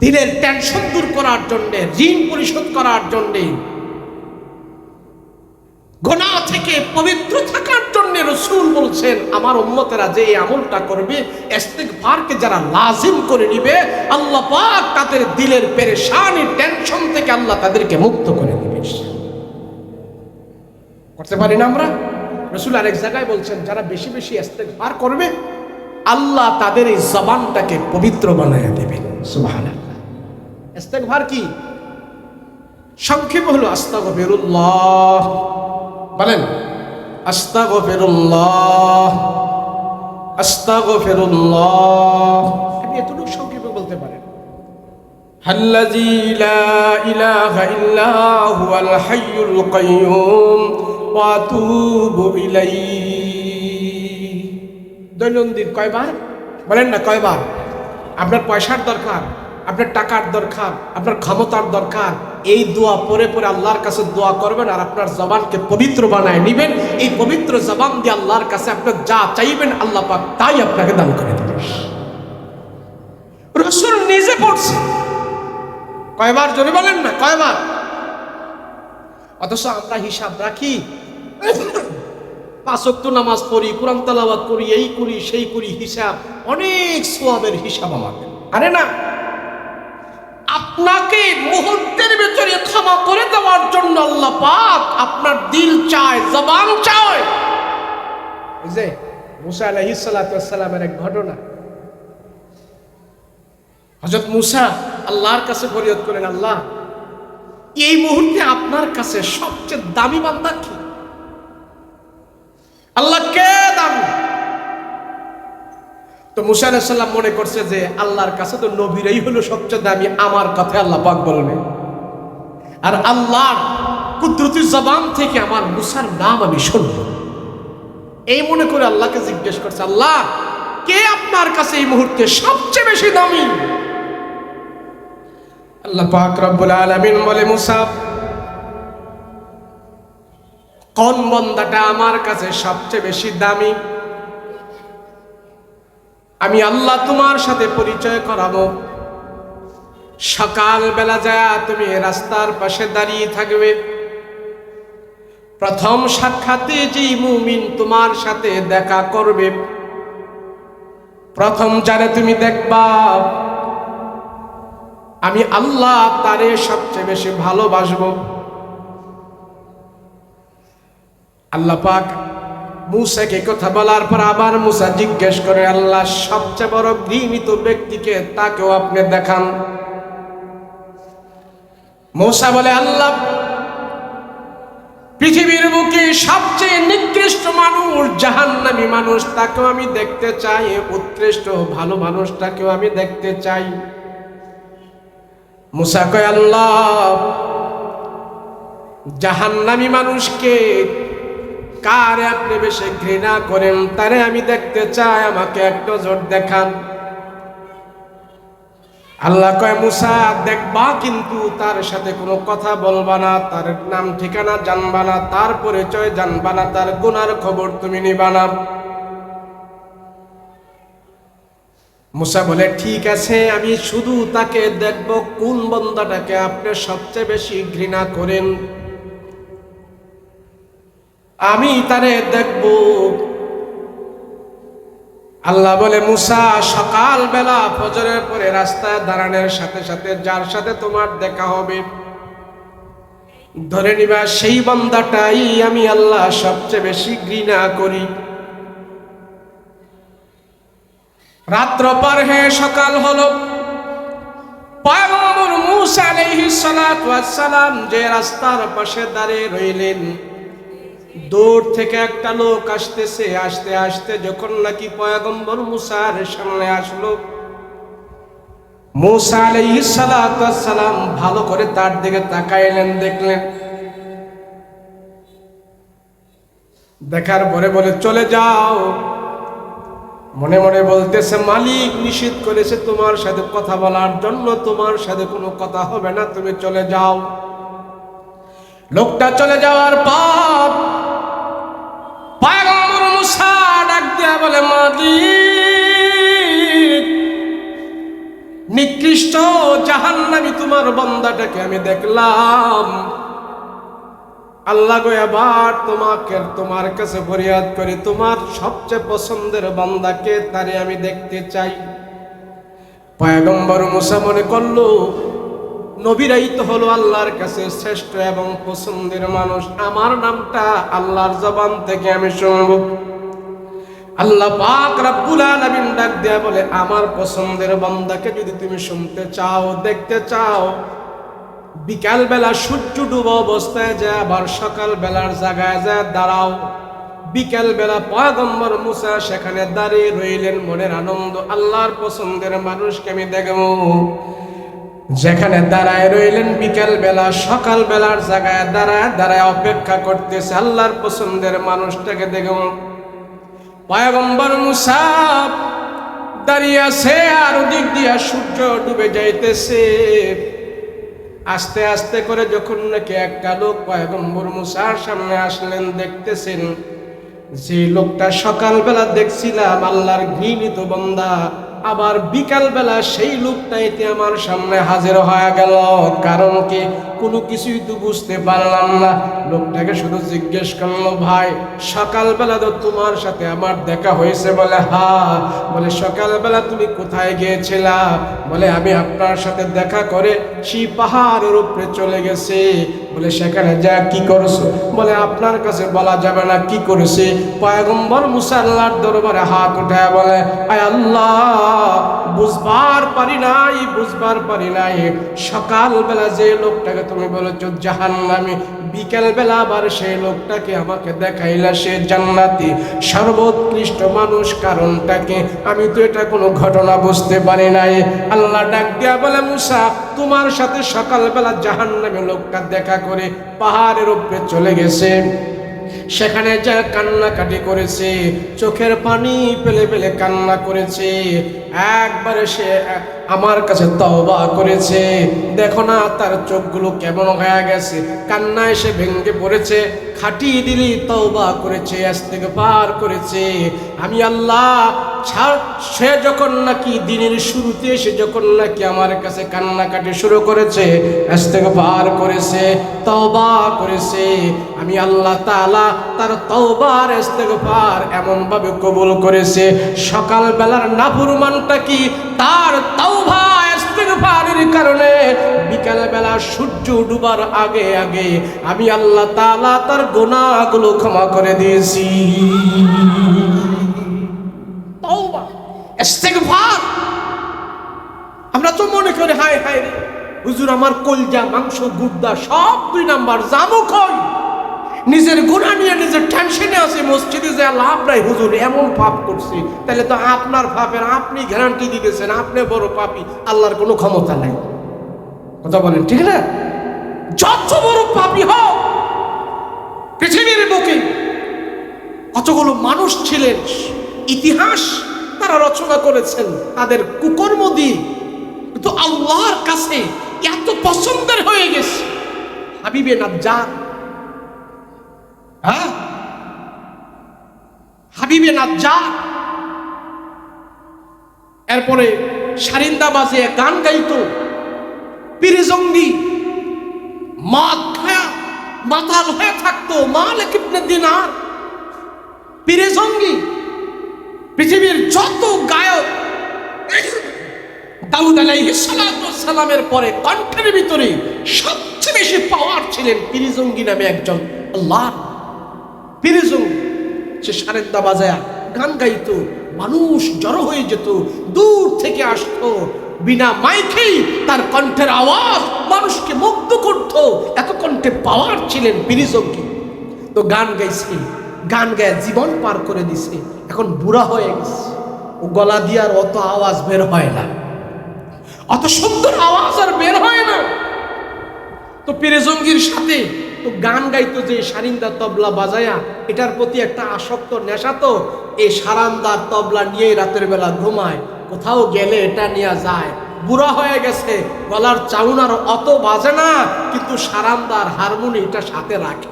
দিনের টেনশন দূর করার জন্য, ঋণ পরিশোধ করার জন্যে, গোনা থেকে পবিত্র থাকার জন্য রসুল বলছেন, আমার উম্মতেরা যে আমলটা করবে, ইস্তেগফারকে যারা লাজিম করে নিবে, আল্লাহ পাক তাদের দিলের পেরেশানি টেনশন থেকে আল্লাহ তাদেরকে মুক্ত করে দিবে করতে পারি না আমরা? রসুল আরেক জায়গায় বলছেন, যারা বেশি বেশি ইস্তেগফার করবে, আল্লাহ তাদের এই জবানটাকে পবিত্র বানায় দেবেন। সুবহানাল্লাহ। ইস্তেগফার কি সংক্ষেপ হলো আস্তাগফিরুল্লাহ বলেন আস্তাগফিরুল্লাহ আস্তাগফিরুল্লাহ আপনি এতটুকু সংক্ষেপে বলতে পারেন الذي لا إله إلا هو الحي القيوم وأتوب إليه দৈনন্দিন কয়বার বলেন না কয়বার আপনার পয়সার দরকার আপনার টাকার দরকার, আপনার ক্ষমতার দরকার। এই দোয়া পরে পরে আল্লাহর কাছে দোয়া করবেন আর আপনার জবানকে পবিত্র বানায় নিবেন। এই পবিত্র জবান দিয়ে আল্লাহর কাছে আপনার যা চাইবেন আল্লাহ পাক তাই আপনাকে দান করে দেবেন। রসুল নিজে পড়ছে। কয়বার জোরে বলেন না, কয়বার? অথচ আমরা হিসাব রাখি। পাঁচক্ত নামাজ পড়ি, কোরআন তালাবাদ করি, এই করি, সেই করি, হিসাব, অনেক সোয়াবের হিসাব আমাদের। আরে না আপনাকে মুহূর্তের ভেতরে ক্ষমা করে দেওয়ার জন্য আল্লাহ পাক আপনার দিল চায়, জবান চায়। যে মুসা আলাইহিস সালামের এক ঘটনা। হজরত মুসা আল্লাহর কাছে ফরিয়াদ করেন আল্লাহ, এই মুহূর্তে আপনার কাছে সবচেয়ে দামি বান্দা কি? আল্লাহ, কে দামি? তো মুসা মনে করছে যে আল্লাহর কাছে তো নবীরাই হলো সবচেয়ে দামি, আমার কথায় আল্লাহ পাক বলবে আর আল্লাহর কুদরতি জবান থেকে আমার মুসার নাম আমি শুনব। এই মনে করে আল্লাহকে জিজ্ঞেস করছে, আল্লাহ, কে আপনার কাছে এই মুহূর্তে সবচেয়ে বেশি দামি? আল্লাহ পাক রব্বুল আলামিন বলে, মুসা, কোন বন্দাটা আমার কাছে সবচেয়ে বেশি দামি? আমি আল্লাহ তোমার সাথে পরিচয় করাবো। সকাল বেলা যায় তুমি রাস্তার পাশে দাঁড়িয়ে থাকবে। প্রথম সাক্ষাতে যেই মুমিন তোমার সাথে দেখা করবে, প্রথম যারে তুমি দেখবা, আমি আল্লাহ তারে সবচেয়ে বেশি ভালোবাসবো। আল্লাহ পাক মুসাকে কথা বলার পর আবার মুসা জিজ্ঞেস করে, আল্লাহ, সবচেয়ে বড় ঘৃণিত ব্যক্তিকে তাকেও আপনি দেখান। মৌসা বলে, আল্লাহ, পৃথিবীর বুকে সবচেয়ে নিকৃষ্ট মানুষ, জাহান্নামী মানুষ, তাকেও আমি দেখতে চাই উৎকৃষ্ট ভালো মানুষটাকেও আমি দেখতে চাই। মুসা কয়, আল্লাহ, জাহান্নামী মানুষকে কার আপনি বেশি ঘৃণা করেন? তারে আমি দেখতে চাই, আমাকে একটু নজর দেখান। আল্লাহ কয়, মুসা, দেখবা কিন্তু তার সাথে কোনো কথা বলবা না, তার নাম ঠিকানা জানবা না, তার পরিচয় জানবা না, তার গুনার খবর তুমি নিবা না। মুসা বলে, ঠিক আছে, আমি শুধু তাকে দেখব, কোন বন্দাটাকে আপনি সবচেয়ে বেশি ঘৃণা করেন? আমি তারে দেখব। আল্লাহ বলে, মুসা সকাল বেলা ফজরের পরে রাস্তায় দাঁড়ানোর সাথে সাথে যার সাথে তোমার দেখা হবে, ধরে নিবা সেই বান্দাটাই আমি আল্লাহ সবচেয়ে বেশি ঘৃণা করি। রাত্র পার হে সকাল হলো। পয়গম্বর মুসা আলাইহিস সালাম যে রাস্তার পাশে দাঁড়িয়ে রইলেন। দূর থেকে একটা লোক আসতেছে, আসতে আসতে যখন নাকি পয়গম্বর মুসার সামনে আসলো, মুসা সালাম ভালো করে তার দিকে তাকাইলেন, দেখলেন। দেখার পরে বলে, চলে যাও। মনে মনে বলতেছে, মালিক নিষেধ করেছে তোমার সাথে কথা বলার জন্য, তোমার সাথে কোনো কথা হবে না, তুমি চলে যাও। লোকটা চলে যাওয়ার পর বলে নিকৃষ্ট জাহান্নামি তোমার বন্দাটাকে আমি দেখলাম। আল্লাহ গো, এবার তোমাকে, তোমার কাছে ফরিয়াদ করি, তোমার সবচেয়ে পছন্দের বান্দাকে তারে আমি দেখতে চাই। পয়গম্বর মুসা মনে করল, নবীরাই তো হলো আল্লাহর কাছে শ্রেষ্ঠ এবং পছন্দের মানুষ। আমার নামটা আল্লাহর জবান থেকে আমি শুনব। আল্লাহ পাক রাব্বুল আলামিন ডাক দেয়া বলে, আমার পছন্দের বান্দাকে যদি তুমি শুনতে চাও, দেখতে চাও বিকাল বেলা সূর্য ডুবা অবস্থায় যায়, আবার সকাল বেলার জায়গায় যায়, দাঁড়াও। বিকাল বেলা পয়গম্বর মুসা সেখানে দাঁড়িয়ে রইলেন মনের আনন্দ, আল্লাহর পছন্দের মানুষকে আমি দেখব। যেখানে দাঁড়ায় রইলেন বিকাল বেলা সকাল বেলার জায়গায় দাঁড়ায় দাঁড়ায় অপেক্ষা করতেছে, আল্লাহর পছন্দের মানুষটাকে দেখুন পয়গম্বর মুসা, দাঁড়িয়ে আছে আর ওদিক দিয়া সূর্য ডুবে যাইতেছে। আস্তে আস্তে করে যখন নাকি একটা লোক পয়গম্বর মুসার সামনে আসলেন, দেখতেছেন যে লোকটা সকালবেলা দেখছিলাম আল্লাহর ঘৃণিত বন্দা, আবার বিকাল বেলা সেই লোকটাইতে আমার সামনে হাজির হয়ে গেল। কারণ কি? কোনো কিছুই তো বুঝতে পারলাম না। লোকটাকে শুধু জিজ্ঞেস করল, ভাই, সকালবেলা তো তোমার সাথে আমার দেখা হয়েছে। বলে, হা। বলে, সকালবেলা তুমি কোথায় গিয়েছিলা? বলে, আমি আপনার সাথে দেখা করে সেই পাহাড়ের উপরে চলে গেছে। বলে, সেখানে যা, কি করছ? বলে, আপনার কাছে বলা যাবে না, কি করেছে? পয়গম্বর মুসাল্লার দরবারে হাত উঠায় বলে, আয় আল্লাহ, বুঝবার পারি নাই, বুঝবার পারি নাই। সকালবেলা যে লোকটাকে তুমি বলেছ জাহান্নামী। বিকেল বেলা আবার সেই লোকটাকে আমাকে দেখাইলা, সে জান্নাতি। সর্বোৎকৃষ্ট মানুষ কারণটাকে আমি তো এটা কোনো ঘটনা বুঝতে পারি নাই। আল্লাহ ডাক দিয়া বলে, মুসা, তোমার সাথে সকালবেলা জাহান্নামী লোকটা দেখা করে পাহাড়ের উপরে চলে গেছে। সেখানে যা কান্নাকাটি করেছে, চোখের পানি পেলে পেলে কান্না করেছে। একবারে সে আমার কাছে তওবা করেছে। দেখো না তার চোখগুলো কেমন হয়ে গেছে। কান্না এসে ভেঙে পড়েছে। খাটিয়ে দিলি, তওবা করেছে আজ থেকে পার করেছে। আমি আল্লাহ সে যখন নাকি দিনের শুরুতে, সে যখন নাকি আমার কাছে কান্নাকাটি শুরু করেছে আজ থেকে পার করেছে, তওবা করেছে। আমি আল্লাহ তাআলা তার তওবার ইস্তেগফার এমন ভাবে কবুল করেছে। সকাল বেলার নাফরমানটা কি? তার তওবা ইস্তেগফারের কারণে বিকাল বেলা সূর্য ডুবার আগে আগে আমি আল্লাহ তাআলা তার গুনাহগুলো ক্ষমা করে দিয়েছি। আমরা তো মনে করি, হায় হায় হুজুর আমার কলজা, মাংস গুদ্দা সব দুই নাম্বার জামু কই নিজের গুণা নিয়ে নিজের টেনশনে আছে, মসজিদে যে লাভ নাই, হুজুর, এমন পাপ করছি। তাহলে তো আপনার পাপের আপনি গ্যারান্টি দিতেছেন, আপনি বড় পাপি, আল্লাহর কোনো ক্ষমতা নাই। কথা বলেন, ঠিক না? যত বড় পাপি হোক, পৃথিবীর বুকে কতগুলো মানুষ ছিলেন, ইতিহাস তারা রচনা করেছেন, তাদের কুকর্ম দিয়ে। কিন্তু আল্লাহর কাছে এত পছন্দের হয়ে গেছে। হাবিবে নাজ্জার হ্যাঁ? হাবিবে নাজ্জার এরপরে সারিন্দা বাজে গান গাইতো। পিরিজঙ্গি খায়া মাতাল হয়ে থাকতো মালিক ইবনে দিনার। পিরিজঙ্গি, পৃথিবীর যত গায়ক, দাউদ সালামের পরে কণ্ঠের ভিতরে সবচেয়ে বেশি পাওয়ার ছিলেন পিরিজঙ্গি নামে একজন আল্লাহ পিরিজঙ্গি সে সারেন্দা বাজায়া গান গাইত, মানুষ জড়ো হয়ে যেত, দূর থেকে আসতো, বিনা মাইকেই তার কণ্ঠের আওয়াজ মানুষকে মুগ্ধ করত এত কণ্ঠে পাওয়ার ছিলেন পিরিজঙ্গি তো গান গাইছে, গান গায়ে জীবন পার করে দিছে, এখন বুড়া হয়ে গেছে। ও গলা দিয়ে আর অত আওয়াজ বের হয় না। অত সুন্দর আওয়াজ আর বের হয় না। তো পেরেজঙ্গির সাথে তো গান গাইতো যে সারিন্দা তবলা বাজায়া, এটার প্রতি একটা আসক্ত নেশা তো এই সারান্দার তবলা নিয়ে রাতের বেলা ঘুমায়, কোথাও গেলে এটা নিয়ে যায়। বুড়া হয়ে গেছে, গলার চাউনার অত বাজে না, কিন্তু সারান্দার হারমোনি এটা সাথে রাখে।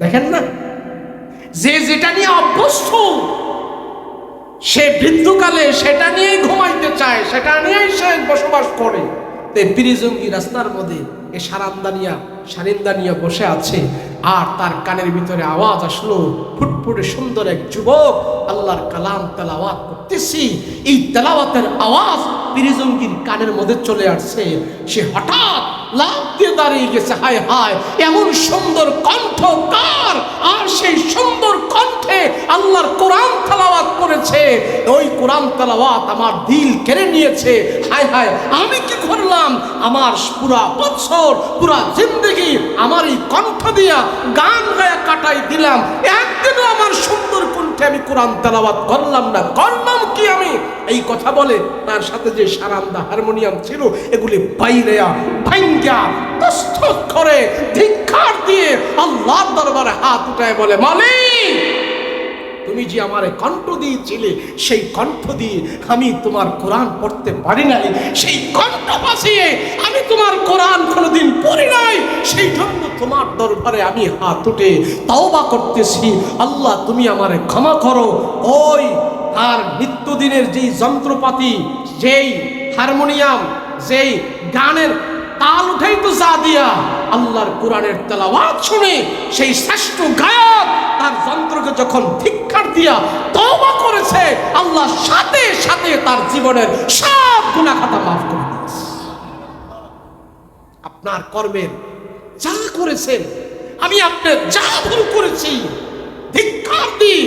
দেখেন না? যে যেটা নিয়ে অভ্যস্ত, সে বৃদ্ধকালে সেটা নিয়েই ঘুমাইতে চায়, সেটা নিয়েই সে বসবাস করে। তো পিরিজঙ্গি রাস্তার মধ্যে এ সারান্দানিয়া, সারিন্দানিয়া বসে আছে। আর তার কানের ভিতরে আওয়াজ আসলো, ফুটফুটে সুন্দর এক যুবক আল্লাহর কালাম তেলাওয়াত করতেছি। এই তেলাওয়াতের আওয়াজ পিরিজঙ্গির কানের মধ্যে চলে আসছে। সে হঠাৎ লাভ দাঁড়িয়ে গেছে, হায় হায়। এমন সুন্দর কণ্ঠ কার? আর সেই সুন্দর কণ্ঠে আল্লাহর কোরআন তালাওয়াত করেছে। ওই কোরআন তালাওয়াত আমার দিল কেড়ে নিয়েছে। হায় হায়, আমি কি করলাম? আমার পুরা বছর পুরা জিন্দগি আমার এই কণ্ঠ দিয়া গান গায়া কাটাই দিলাম। একদিনও আমার সুন্দর কণ্ঠে আমি কোরআন তেলাওয়াত করলাম না। করলাম কি আমি? এই কথা বলে তার সাথে যে সারান্দা হারমোনিয়াম ছিল, এগুলি বাইরেয়া ভাঙ্গা করে দিয়ে আল্লাহর দরবারে হাত উঠায় বলে মালিক তুমি যে কণ্ঠ দিয়েছিলে, সেই কণ্ঠ দিয়ে আমি তোমার কোরআন পড়তে পারি নাই। সেই কণ্ঠ বাঁচিয়ে আমি তোমার কোরআন কোনোদিন পড়ি নাই। সেই জন্য তোমার দরবারে আমি হাত উঠে তাওবা করতেছি। আল্লাহ, তুমি আমারে ক্ষমা করো। ওই আর নিত্যদিনের যেই যন্ত্রপাতি, যেই হারমোনিয়াম, যেই গানের তাল উঠেই তো যা দিয়া আল্লাহর কোরআনের তেলাওয়াত শুনে সেই শ্রেষ্ঠ গায়ক তার যন্ত্রকে যখন ধিক্ষার দিয়া তওবা করেছে, আল্লাহ সাথে সাথে তার জীবনের সব গুনাহ খাতা মাফ করে দিয়েছে। আপনার কর্মের যা করেছেন, আমি আপনার যা ভুল করেছি ধিক্ষার দিই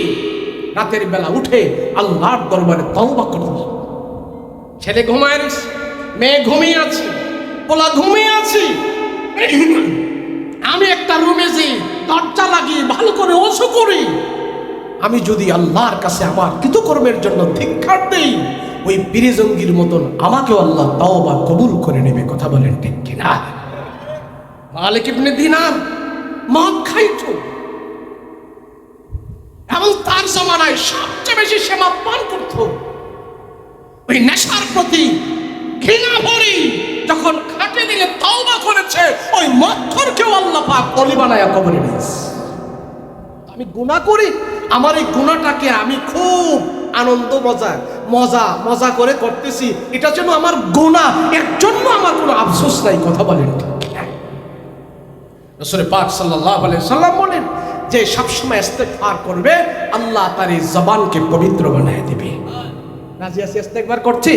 রাতের বেলা উঠে আল্লাহর দরবারে তওবা করতে ছেলে ঘুমায় মেয়ে ঘুমিয়ে আছে। পোলা ঘুমিয়ে আছি। আমি একটা রুমে যে দরজা লাগিয়ে ভালো করে ওসু করি। আমি যদি আল্লাহর কাছে আমার কৃতকর্মের জন্য ধিক্ষার দেই, ওই পিরিজঙ্গির মতন আমাকেও আল্লাহ তাও বা কবুল করে নেবে, কথা বলেন ঠিক কিনা? মালিক ইবনে দিনার মদ খাইতো। এবং তার জমানায় সবচেয়ে বেশি সে মদ পান করতো। ওই নেশার প্রতি ঘৃণা ভরি। যখন খাটে দিলে তওবা করেছে, ওই মক্ষরকেও আল্লাহ পাক অলি বানায়া কবরে নিয়েছে। আমি গুণা করি, আমার এই গুণাটাকে আমি খুব আনন্দ, মজা মজা মজা করে করতেছি। এটা যেন আমার গুণা এর জন্য আমার কোনো আফসোস নাই, কথা বলেন? রসুল পাক আলাইহি সাল্লাম বলেন যে, সবসময় ইস্তেগফার করবে, আল্লাহ তার এই জবানকে পবিত্র বানায় দিবে। রাজি আছি ইস্তেগফার করছি?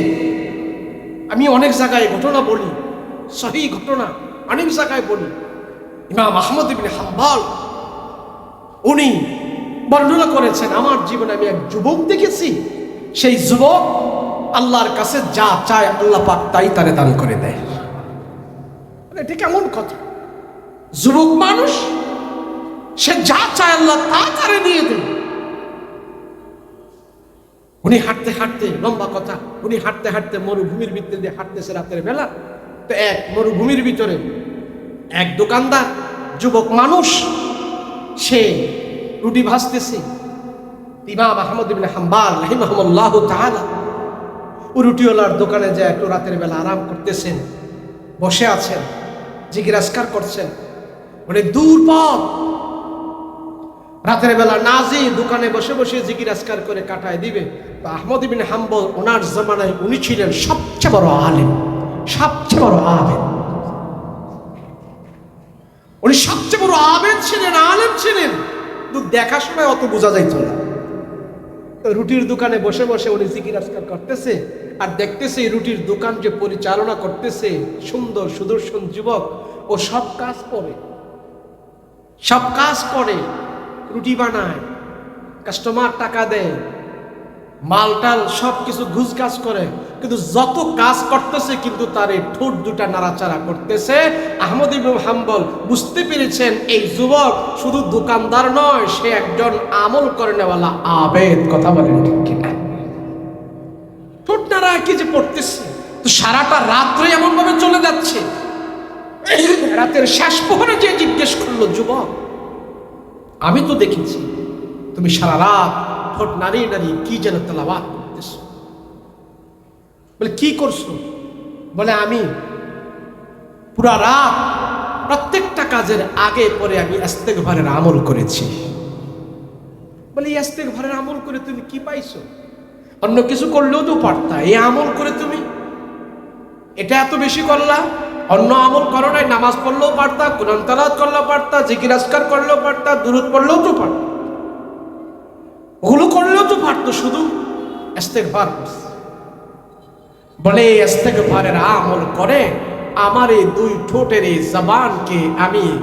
আমি অনেক জায়গায় ঘটনা বলি, সহি ঘটনা অনেক জায়গায় বলি। ইমাম আহমদ ইবনে হাম্বাল, উনি বর্ণনা করেছেন, আমার জীবনে আমি এক যুবক দেখেছি, সেই যুবক আল্লাহর কাছে যা চায় আল্লাহ পাক তাই তারে দান করে দেয়। মানে এটা কেমন কথা? যুবক মানুষ, সে যা চায় আল্লাহ তা তারে দিয়ে দেয়। উনি হাঁটতে হাঁটতে, লম্বা কথা, উনি হাঁটতে হাঁটতে মরুভূমির ভিতরে দিয়ে হাঁটতেছে রাতের বেলা। তো এক মরুভূমির ভিতরে এক দোকানদার, যুবক মানুষ, সে রুটি ভাজতেছে। ইমাম আহমদ ইবনে হাম্বাল রাহিমাহুল্লাহ তাআলা ও রুটিওয়ালার দোকানে যায় একটু রাতের বেলা আরাম করতেছেন, বসে আছেন জিজ্ঞাসকার করছেন অনেক দূর পথ। রাতের বেলা নাজি দোকানে বসে বসে জিজ্ঞাসকার করে কাটায় দিবে। তো আহমদ ইবিন হাম্বল ওনার জমানায় উনি ছিলেন সবচেয়ে বড় আলেম, সবচেয়ে বড় আবেদ। উনি সবচেয়ে বড় আবেদ ছিলেন, আলেম ছিলেন। কিন্তু দেখার সময় অত বোঝা যাইত না। রুটির দোকানে বসে বসে উনি জিজ্ঞাসকার করতেছে আর দেখতেছে রুটির দোকান যে পরিচালনা করতেছে, সুন্দর সুদর্শন যুবক ও সব কাজ করে। সব কাজ করে। রুটি বানায় কাস্টমার টাকা দেয় মাল টাল সব কিছু ঘুষ কাজ করে, কিন্তু যত কাজ করতেছে কিন্তু তার এই ঠোঁট দুটা নাড়াচাড়া করতেছে। আহমদ ইবনুল হাম্বল বুঝতে পেরেছেন, এই যুবক শুধু দোকানদার নয়, সে একজন আমল করে নেওয়ালা আবেদ, কথা বলেন ঠিক কিনা? ঠোঁট নাড়া কি যে পড়তেছে? তো সারাটা রাত্রে এমন ভাবে চলে যাচ্ছে। রাতের শেষ প্রহরে যে জিজ্ঞেস করল, যুবক আমি তো দেখেছি, তুমি সারা রাত ঠোঁট নাড়িয়ে নাড়িয়ে কি যেন তেলাবাদ করতেছো। বলে, কি করছ? বলে, আমি পুরা রাত প্রত্যেকটা কাজের আগে পরে আমি আস্তেক ঘরের আমল করেছি। বলে এই আস্তেক ঘরের আমল করে তুমি কি পাইছো? অন্য কিছু করলেও তো পারতা, এই আমল করে তুমি। এটা এত বেশি করলা? অন্য আমল করো নাই, নামাজ পড়লেও পারতা, কোরআন তালাত করলেও পারতা, জিকির আসকার করলেও পারতা দূরত পড়লেও তো পারত। ওগুলো করলেও তো পারতো শুধু। করছে। বলে ইস্তেগফারের আমল করে আমার এই দুই ঠোঁটের এই জবানকে আমি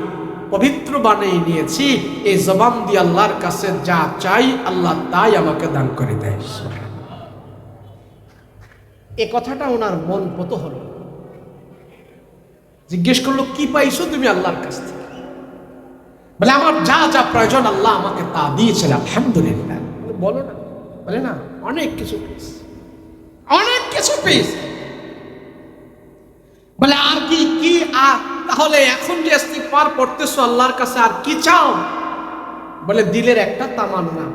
পবিত্র বানিয়ে নিয়েছি। এই জবান দিয়ে আল্লাহর কাছে যা চাই, আল্লাহ তাই আমাকে দান করে দেয়। এ কথাটা ওনার মন পত হলো। জিজ্ঞেস করল, কি পাইছো তুমি আল্লাহর কাছ থেকে? বলে, আমার যা যা প্রয়োজন আল্লাহ আমাকে তা দিয়েছেন, আলহামদুলিল্লাহ। বলো না। বলে, না, অনেক কিছু পেয়েছি। অনেক কিছু পেয়েছি। বলে, আর কি কি, আর তাহলে এখন যে ইস্তিগফার পড়তেছো আল্লাহর কাছে, আর কি চাও? বলে, দিলের একটা তামান্না।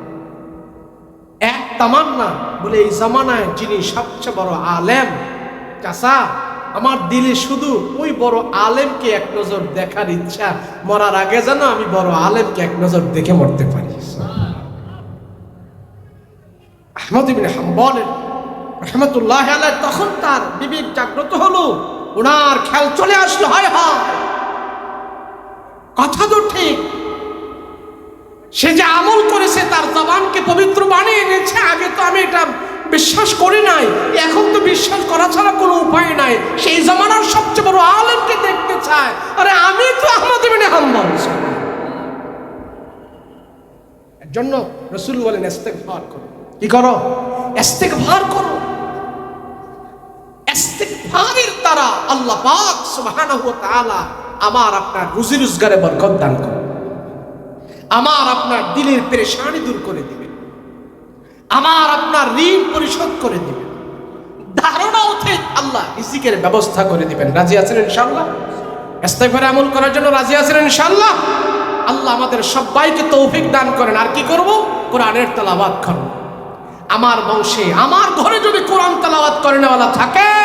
এক তামান্না। বলে, এই জামানায় যিনি সবচেয়ে বড় আলেম চাষা আমার দিলে শুধু ওই বড় আলেমকে এক নজর দেখার ইচ্ছা। মরার আগে যেন আমি বড় আলেমকে এক নজর দেখে মরতে পারি। আহমদ ইবিন হাম্বল রহমতুল্লাহ আলাই তখন তার বিবেক জাগ্রত হলো। ওনার খেয়াল চলে আসলো, হয় হয়। কথা তো ঠিক। সে যে আমল করেছে, তার জবানকে পবিত্র বানিয়ে এনেছে, আগে তো আমি এটা বিশ্বাস করি নাই। এখন তো বিশ্বাস করা ছাড়া কোনো উপায় নাই। সেই জমানার সবচেয়ে বড় আলেমকে দেখতে চায়? আরে আমি তো আহমদ ইবিনে হাম্বল জন্য রসুল বলেন, ইস্তেগফার করো। কি করো? ইস্তেগফার করো। ইস্তেগফারের দ্বারা আল্লাহ পাক সুবহানাহু ওয়া তাআলা আমার আপনার রুজি রোজগারে বরকত দান করো আমার আপনার দিলের পেরেশানি দূর করে দিবে আমার আপনার ঋণ পরিশোধ করে দিবে ধারণা উঠে আল্লাহ ইসিকের ব্যবস্থা করে দিবেন। রাজি আছেন ইনশাআল্লাহ? ইস্তেগফারে আমল করার জন্য রাজি আছেন ইনশাল্লাহ আল্লাহ আমাদের সবাইকে তৌফিক দান করেন। আর কি করব? কোরআনের তেলাওয়াত করব। আমার বংশে, আমার ঘরে যদি কোরআন তেলাওয়াত করে নেওয়ালা থাকে